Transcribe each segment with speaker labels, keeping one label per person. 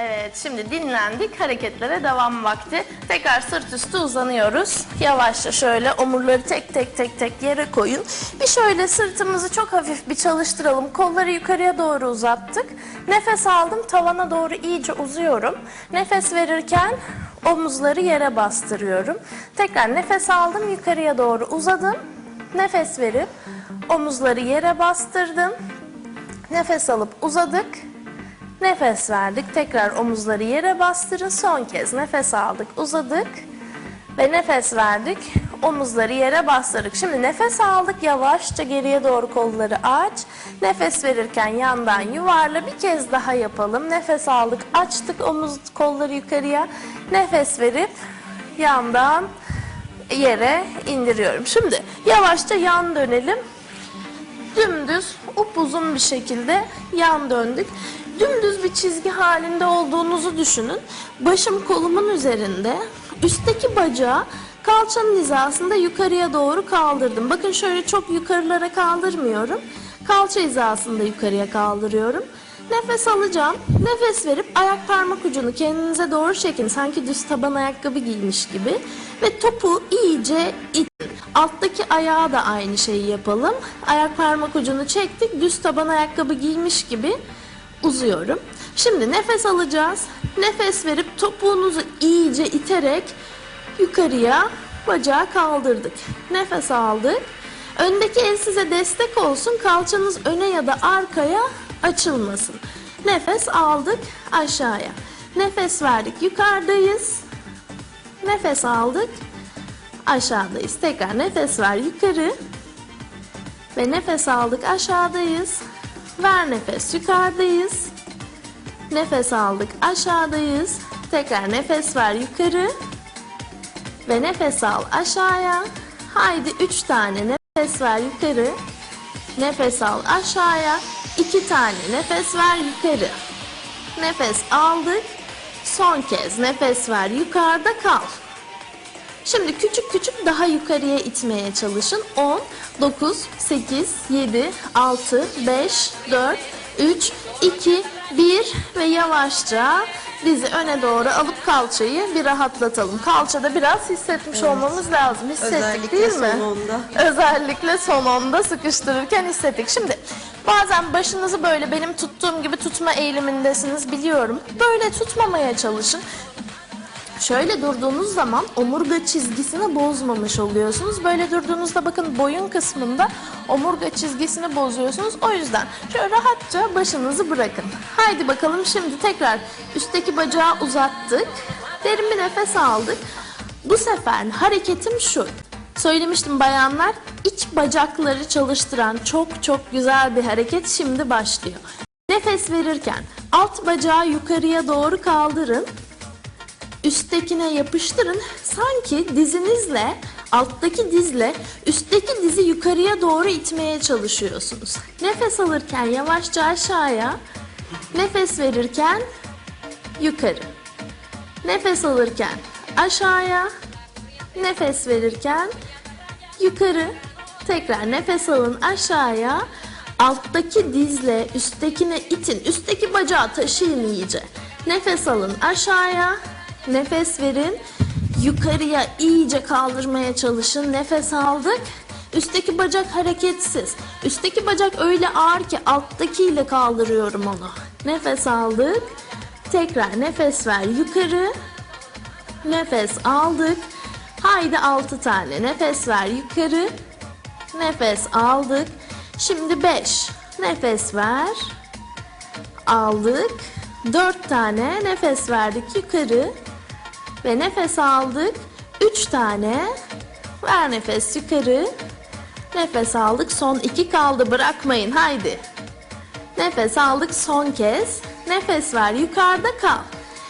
Speaker 1: Evet, şimdi dinlendik. Hareketlere devam vakti. Tekrar sırt üstü uzanıyoruz. Yavaşça şöyle omurları tek tek tek tek yere koyun. Bir şöyle sırtımızı çok hafif bir çalıştıralım. Kolları yukarıya doğru uzattık. Nefes aldım, tavana doğru iyice uzuyorum. Nefes verirken omuzları yere bastırıyorum. Tekrar nefes aldım, yukarıya doğru uzadım. Nefes verip omuzları yere bastırdım. Nefes alıp uzadık. Nefes verdik. Tekrar omuzları yere bastırın. Son kez nefes aldık, uzadık. Ve nefes verdik. Omuzları yere bastırdık. Şimdi nefes aldık. Yavaşça geriye doğru kolları aç. Nefes verirken yandan yuvarla. Bir kez daha yapalım. Nefes aldık. Açtık omuz kolları yukarıya. Nefes verip yandan yere indiriyorum. Şimdi yavaşça yan dönelim dümdüz upuzun bir şekilde yan döndük. Dümdüz bir çizgi halinde olduğunuzu düşünün. Başım kolumun üzerinde. Üstteki bacağı kalçanın hizasında yukarıya doğru kaldırdım. Bakın şöyle çok yukarılara kaldırmıyorum. Kalça hizasında yukarıya kaldırıyorum. Nefes alacağım. Nefes verip ayak parmak ucunu kendinize doğru çekin. Sanki düz taban ayakkabı giymiş gibi. Ve topu iyice itin. Alttaki ayağa da aynı şeyi yapalım. Ayak parmak ucunu çektik. Düz taban ayakkabı giymiş gibi uzuyorum. Şimdi nefes alacağız. Nefes verip topuğunuzu iyice iterek yukarıya bacağı kaldırdık. Nefes aldık. Öndeki el size destek olsun. Kalçanız öne ya da arkaya açılmasın. Nefes aldık aşağıya. Nefes verdik yukarıdayız. Nefes aldık aşağıdayız. Tekrar nefes ver yukarı. Ve nefes aldık aşağıdayız. Ver nefes yukarıdayız. Nefes aldık aşağıdayız. Tekrar nefes ver yukarı. Ve nefes al aşağıya. Haydi üç tane nefes ver yukarı. Nefes al aşağıya. iki tane nefes ver yukarı. Nefes aldık. Son kez nefes ver yukarıda kal. Şimdi küçük küçük daha yukarıya itmeye çalışın. 10, 9, 8, 7, 6, 5, 4, 3, 2, 1 ve yavaşça dizi öne doğru alıp kalçayı bir rahatlatalım. Kalçada biraz hissetmiş olmamız lazım. Hissettik
Speaker 2: Özellikle
Speaker 1: değil mi?
Speaker 2: son onda.
Speaker 1: Özellikle son onda sıkıştırırken hissettik. Şimdi bazen başınızı böyle benim tuttuğum gibi tutma eğilimindesiniz biliyorum. Böyle tutmamaya çalışın. Şöyle durduğunuz zaman omurga çizgisini bozmamış oluyorsunuz. Böyle durduğunuzda bakın boyun kısmında omurga çizgisini bozuyorsunuz. O yüzden şöyle rahatça başınızı bırakın. Haydi bakalım şimdi tekrar üstteki bacağı uzattık. Derin bir nefes aldık. Bu sefer hareketim şu. Söylemiştim bayanlar iç bacakları çalıştıran çok çok güzel bir hareket şimdi başlıyor. Nefes verirken alt bacağı yukarıya doğru kaldırın üsttekine yapıştırın. Sanki dizinizle alttaki dizle üstteki dizi yukarıya doğru itmeye çalışıyorsunuz. Nefes alırken yavaşça aşağıya, nefes verirken yukarı. Nefes alırken aşağıya, nefes verirken yukarı. Tekrar nefes alın aşağıya. Alttaki dizle üsttekine itin. Üstteki bacağı taşıyın iyice. Nefes alın aşağıya. Nefes verin. Yukarıya iyice kaldırmaya çalışın. Nefes aldık. Üstteki bacak hareketsiz. Üstteki bacak öyle ağır ki alttakiyle kaldırıyorum onu. Nefes aldık. Tekrar nefes ver yukarı. Nefes aldık. Haydi 6 tane nefes ver yukarı. Nefes aldık. Şimdi 5. Nefes ver. Aldık. 4 tane nefes verdik yukarı. Ve nefes aldık. 3 tane. Ver nefes yukarı. Nefes aldık. Son 2 kaldı. Bırakmayın. Haydi. Nefes aldık son kez. Nefes ver yukarıda kal.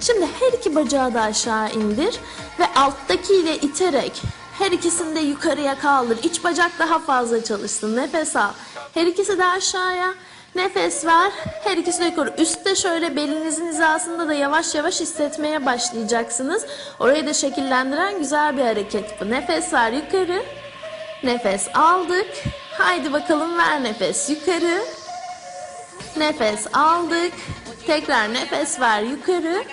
Speaker 1: Şimdi her iki bacağı da aşağı indir ve alttaki ile iterek her ikisini de yukarıya kaldır. İç bacak daha fazla çalışsın. Nefes al. Her ikisi de aşağıya. Nefes ver. Her ikisi de yukarı. Üstte şöyle belinizin hizasında da yavaş yavaş hissetmeye başlayacaksınız. Orayı da şekillendiren güzel bir hareket bu. Nefes ver yukarı. Nefes aldık. Haydi bakalım ver nefes yukarı. Nefes aldık. Tekrar nefes ver yukarı.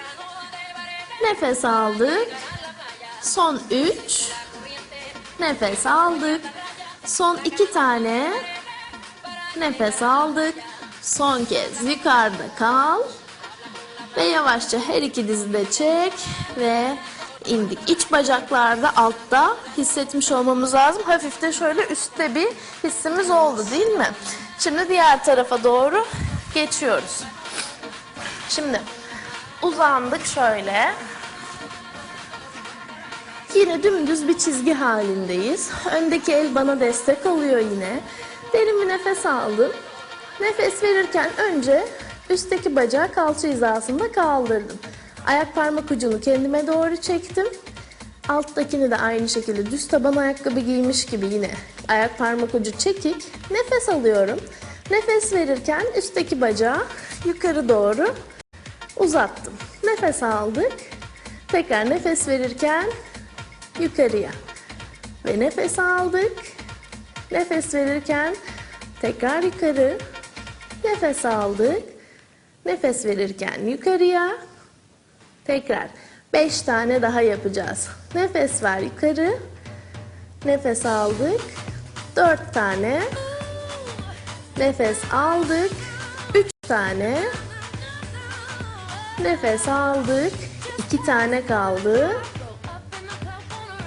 Speaker 1: Nefes aldık. Son 3. Nefes aldık. Son 2 tane. Nefes aldık. Son kez yukarıda kal. Ve yavaşça her iki dizi de çek ve indik. İç bacaklarda altta hissetmiş olmamız lazım. Hafif de şöyle üstte bir hissimiz oldu değil mi? Şimdi diğer tarafa doğru geçiyoruz. Şimdi uzandık şöyle. Yine dümdüz bir çizgi halindeyiz. Öndeki el bana destek oluyor yine. Derin bir nefes aldım. Nefes verirken önce üstteki bacağı kalça hizasında kaldırdım. Ayak parmak ucunu kendime doğru çektim. Alttakini de aynı şekilde düz taban ayakkabı giymiş gibi yine ayak parmak ucu çekik. Nefes alıyorum. Nefes verirken üstteki bacağı yukarı doğru uzattım. Nefes aldık. Tekrar nefes verirken yukarıya. Ve nefes aldık. Nefes verirken tekrar yukarı. Nefes aldık. Nefes verirken yukarıya. Tekrar 5 tane daha yapacağız. Nefes ver yukarı. Nefes aldık. 4 tane. Nefes aldık. 3 tane. Nefes aldık. 2 tane kaldı.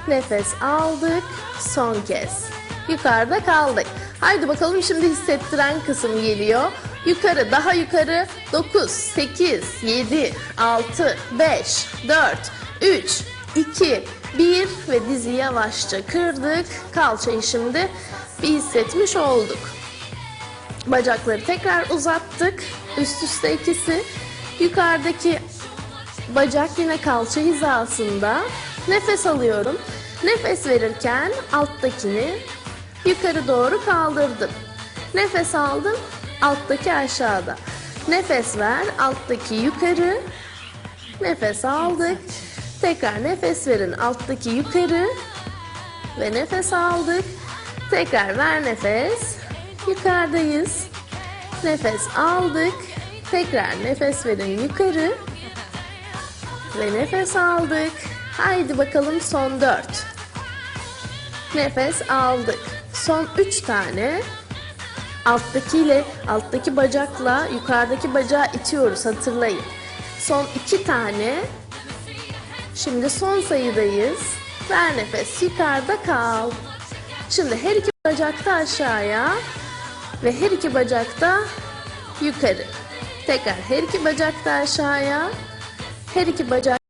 Speaker 1: Nefes aldık. Son kez. Yukarıda kaldık. Haydi bakalım şimdi hissettiren kısım geliyor. Yukarı, daha yukarı. 9, 8, 7, 6, 5, 4, 3, 2, 1 ve dizi yavaşça kırdık. Kalçayı şimdi bir hissetmiş olduk. Bacakları tekrar uzattık. Üst üste ikisi. Yukarıdaki bacak yine kalça hizasında. Nefes alıyorum. Nefes verirken alttakini yukarı doğru kaldırdım. Nefes aldım. Alttaki aşağıda. Nefes ver. Alttaki yukarı. Nefes aldık. Tekrar nefes verin. Alttaki yukarı. Ve nefes aldık. Tekrar ver nefes. Yukarıdayız. Nefes aldık. Tekrar nefes verin yukarı. Ve nefes aldık. Haydi bakalım son dört. Nefes aldık. Son üç tane. Alttakiyle, alttaki bacakla yukarıdaki bacağı itiyoruz hatırlayın. Son iki tane. Şimdi son sayıdayız. Ver nefes yukarıda kal. Şimdi her iki bacakta aşağıya ve her iki bacakta yukarı. Tekrar her iki bacakta aşağıya, her iki bacak